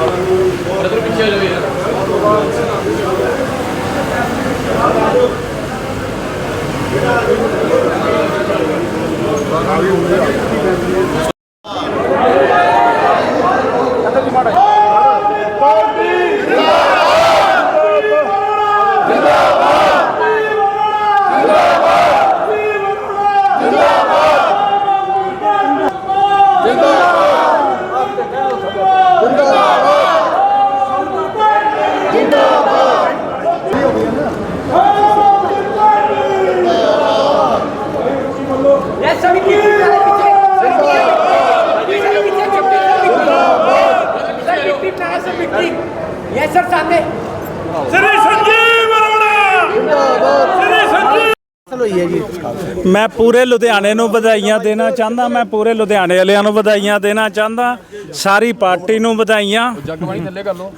네. ਹੈ ਜੀ। ਮੈਂ ਪੂਰੇ ਲੁਧਿਆਣੇ ਨੂੰ ਵਧਾਈਆਂ ਦੇਣਾ ਚਾਹੁੰਦਾ ਮੈਂ ਪੂਰੇ ਲੁਧਿਆਣੇ ਵਾਲਿਆਂ ਨੂੰ ਵਧਾਈਆਂ ਦੇਣਾ ਚਾਹੁੰਦਾ ਸਾਰੀ ਪਾਰਟੀ ਨੂੰ ਵਧਾਈਆਂ।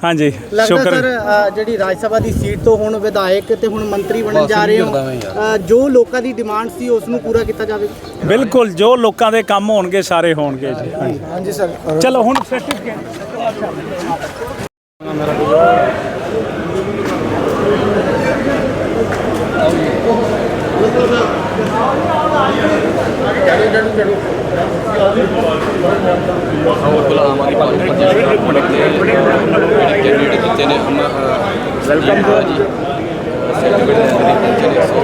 ਹਾਂਜੀ ਸ਼ੁਕਰ। ਸਰ ਜਿਹੜੀ ਰਾਜ ਸਭਾ ਦੀ ਸੀਟ ਤੋਂ ਹੁਣ ਵਿਧਾਇਕ ਤੇ ਹੁਣ ਮੰਤਰੀ ਬਣਨ ਜਾ ਰਹੇ ਹੋ ਅ, ਜੋ ਲੋਕਾਂ ਦੀ ਡਿਮਾਂਡ ਸੀ ਉਸ ਨੂੰ ਪੂਰਾ ਕੀਤਾ ਜਾਵੇ। ਬਿਲਕੁਲ ਜੋ ਲੋਕਾਂ ਦੇ ਕੰਮ ਹੋਣਗੇ ਸਾਰੇ ਹੋਣਗੇ ਜੀ। ਹਾਂਜੀ। ਹਾਂਜੀ ਸਰ। ਚਲੋ ਹੁਣ ਸਰਟੀਫਿਕੇਟ ਹੋਰ ਬੁਲਾ ਆਮ ਆਦਮੀ ਪਾਰਟੀ ਪੰਜਾਬ ਪ੍ਰੋਡਕਟ ਦੇ ਜਿਹੜੇ ਕੈਂਡੀਡੇਟ ਦਿੱਤੇ ਨੇ ਹਮ ਵੈਲਕਮ ਜੀ ਸਰਟੀਫਿਕੇਟ ਦੇ ਅੰਦਰ ਨੇ ਸੋ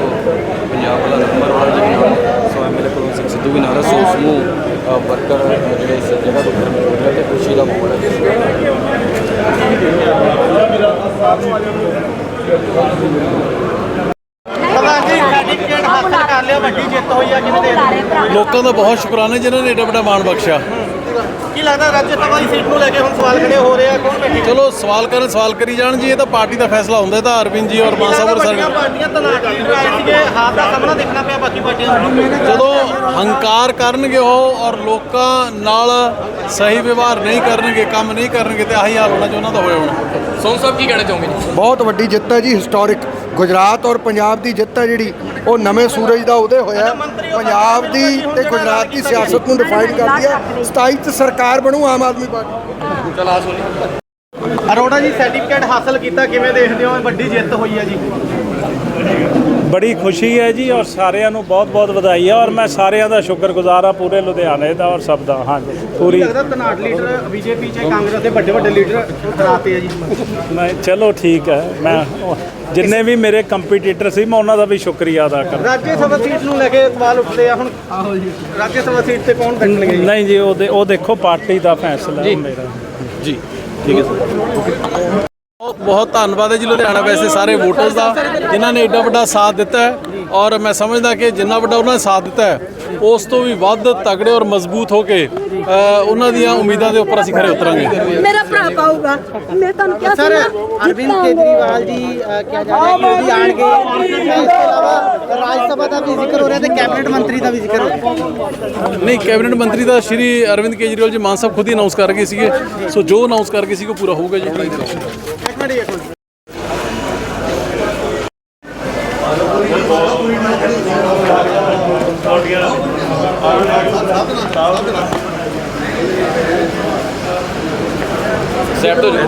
ਪੰਜਾਬ ਦਾ ਨੰਬਰ ਵਾਲਾ ਜਿਹੜਾ ਸੋ ਐਮਐਲਏ ਕੋਲ ਸਿੰਘ ਸਿੱਧੂ ਵੀ ਨਾਲ ਹੈ ਸੋ ਸਮੂਹ ਵਰਕਰ ਜਿਹੜੇ ਇਸ ਜਗ੍ਹਾ ਤੋਂ ਉੱਪਰ ਮੌਜੂਦ ਨੇ ਤੇ ਖੁਸ਼ੀ ਦਾ ਮਾਹੌਲ ਹੈ ਲੋਕਾਂ ਦਾ ਬਹੁਤ ਸ਼ੁਕਰਾਨਾ ਜਿਨ੍ਹਾਂ ਨੇ ਏਡਾ ਵੱਡਾ ਮਾਣ ਬਖਸ਼ਿਆ। ਕੀ ਲੱਗਦਾ ਰਾਜ ਸਭਾ ਦੀ ਸੀਟ ਨੂੰ ਲੈ ਕੇ ਹੁਣ ਸਵਾਲ ਖੜੇ ਹੋ ਰਹੇ ਆ ਕੌਣ ਬੈਠੀ ਚਲੋ ਸਵਾਲ ਕਰਨ ਸਵਾਲ ਕਰੀ ਜਾਣ ਜੀ ਇਹ ਤਾਂ ਪਾਰਟੀ ਦਾ ਫੈਸਲਾ ਹੁੰਦਾ ਇਹ ਤਾਂ ਅਰਵਿੰਦ ਜੀ ਔਰ ਮਾਨ ਸਾਹਿਬ ਔਰ ਸਾਰੇ ਪਾਰਟੀਆਂ ਤਨਾਕ ਲੀਡਰ ਆਏ ਸੀਗੇ ਹਾਰ ਦਾ ਸਾਹਮਣਾ ਦੇਖਣਾ ਪਿਆ ਬਾਕੀ ਪਾਰਟੀਆਂ ਨੂੰ। ਜਦੋਂ ਹੰਕਾਰ ਕਰਨਗੇ ਉਹ ਔਰ ਲੋਕਾਂ ਨਾਲ ਸਹੀ ਵਿਵਹਾਰ ਨਹੀਂ ਕਰਨਗੇ ਕੰਮ ਨਹੀਂ ਕਰਨਗੇ ਤੇ ਆਹੀ ਹਾਲ ਹੋਣਾ ਜੋ ਉਹਨਾਂ ਦਾ ਹੋਇਆ ਹੋਣਾ। ਸੋਨ ਸਾਹਿਬ ਕੀ ਕਹਿਣਾ ਚਾਹੋਗੇ? ਜੀ ਬਹੁਤ ਵੱਡੀ ਜਿੱਤ ਹੈ ਜੀ ਹਿਸਟੋਰਿਕ ਗੁਜਰਾਤ ਔਰ ਪੰਜਾਬ ਦੀ ਜਿੱਤ ਹੈ ਜਿਹੜੀ, ਉਹ ਨਵੇਂ ਸੂਰਜ ਦਾ ਉਦੈ ਹੋਇਆ ਪੰਜਾਬ ਦੀ ਤੇ ਗੁਜਰਾਤ ਦੀ ਸਿਆਸਤ ਨੂੰ ਡਿਫਾਈਨ ਕਰਦੀ ਹੈ। 27 ਸਰਕਾਰ ਬਣੂ ਆਮ ਆਦਮੀ ਪਾਰਟੀ। ਚਲ ਸੋਨੀ। ਅਰੋੜਾ ਜੀ ਸਰਟੀਫਿਕੇਟ ਹਾਸਲ ਕੀਤਾ ਕਿਵੇਂ ਦੇਖਦੇ ਹੋ? ਵੱਡੀ ਜਿੱਤ ਹੋਈ ਹੈ ਜੀ। ਬੜੀ ਖੁਸ਼ੀ ਹੈ ਜੀ ਔਰ ਸਾਰਿਆਂ ਨੂੰ ਬਹੁਤ-ਬਹੁਤ ਵਧਾਈ ਹੈ ਔਰ ਮੈਂ ਸਾਰਿਆਂ ਦਾ ਸ਼ੁਕਰਗੁਜ਼ਾਰ ਆ ਪੂਰੇ ਲੁਧਿਆਣੇ ਦਾ ਔਰ ਸਭ ਦਾ ਹਾਂਜੀ ਪੂਰੀ ਲੱਗਦਾ ਤਨਾਟ ਲੀਡਰ ਬੀਜੇਪੀ ਚ ਕਾਂਗਰਸ ਦੇ ਵੱਡੇ ਵੱਡੇ ਲੀਡਰ ਹਰਾਤੇ ਆ ਜੀ। ਮੈਂ ਚਲੋ ਠੀਕ ਹੈ ਮੈਂ ਜਿੰਨੇ ਵੀ ਮੇਰੇ ਕੰਪੀਟੀਟਰ ਸੀ ਮੈਂ ਉਹਨਾਂ ਦਾ ਵੀ ਸ਼ੁਕਰੀਆ ਅਦਾ ਕਰਦਾ। ਰਾਜ ਸਭਾ ਸੀਟ ਨੂੰ ਲੈ ਕੇ ਸਵਾਲ ਉੱਠਦੇ ਆ ਹੁਣ। ਰਾਜ ਸਭਾ ਸੀਟ ਤੇ ਕੌਣ ਬੈਠਣਗੇ ਜੀ? ਨਹੀਂ ਜੀ ਉਹ ਦੇਖੋ ਪਾਰਟੀ ਦਾ ਫੈਸਲਾ ਹੈ ਮੇਰਾ। ਜੀ ਠੀਕ ਹੈ ਸਰ। ਬਹੁਤ ਧੰਨਵਾਦ ਹੈ ਜੀ ਲੁਧਿਆਣਾ ਵੈਸੇ ਸਾਰੇ ਵੋਟਰਸ ਦਾ, ਜਿਨ੍ਹਾਂ ਨੇ ਏਡਾ ਵੱਡਾ ਸਾਥ ਦਿੱਤਾ ਹੈ। ਔਰ ਮੈਂ ਸਮਝਦਾ ਕਿ ਜਿੰਨਾ ਵੱਡਾ ਉਹਨਾਂ ਨੇ ਸਾਥ ਦਿੱਤਾ ਹੈ ਉਸ ਤੋਂ ਵੀ ਵੱਧ ਤਗੜੇ ਔਰ ਮਜ਼ਬੂਤ ਹੋ ਕੇ ਉਹਨਾਂ ਦੀਆਂ ਉਮੀਦਾਂ ਦੇ ਉੱਪਰ ਅਸੀਂ ਖਰੇ ਉਤਰਾਂਗੇ। ਮੇਰਾ ਭਰਾ ਪਾਊਗਾ। ਮੈਂ ਤੁਹਾਨੂੰ ਕਿਹਾ ਸੀ ਸਰ ਅਰਵਿੰਦ। ਕੇਜਰੀਵਾਲ ਜੀ ਕਿਹਾ ਜਾ ਰਿਹਾ ਕਿ ਉਹ ਵੀ ਆਣਗੇ। ਇਸ ਤੋਂ ਇਲਾਵਾ ਰਾਜ ਸਭਾ ਦਾ ਵੀ ਜ਼ਿਕਰ ਹੋ ਰਿਹਾ ਤੇ ਕੈਬਨਿਟ ਮੰਤਰੀ ਦਾ ਵੀ ਜ਼ਿਕਰ ਹੋ ਰਿਹਾ। ਨਹੀਂ ਕੈਬਨਿਟ ਮੰਤਰੀ ਦਾ ਸ਼੍ਰੀ ਅਰਵਿੰਦ ਕੇਜਰੀਵਾਲ ਜੀ ਮਾਨ ਸਾਹਿਬ ਖੁਦ ਹੀ ਅਨਾਉਂਸ ਕਰ ਗਏ ਸੀਗੇ। ਸੋ ਜੋ ਅਨਾਉਂਸ ਕਰ ਗਏ ਸੀ ਉਹ ਪੂਰਾ ਹੋਊਗਾ ਜੀ। ਇੱਕ ਮਿੰਟ ਇੱਕ ਮਿੰਟ। ਸੈਟ ਹੋ ਜਾਓ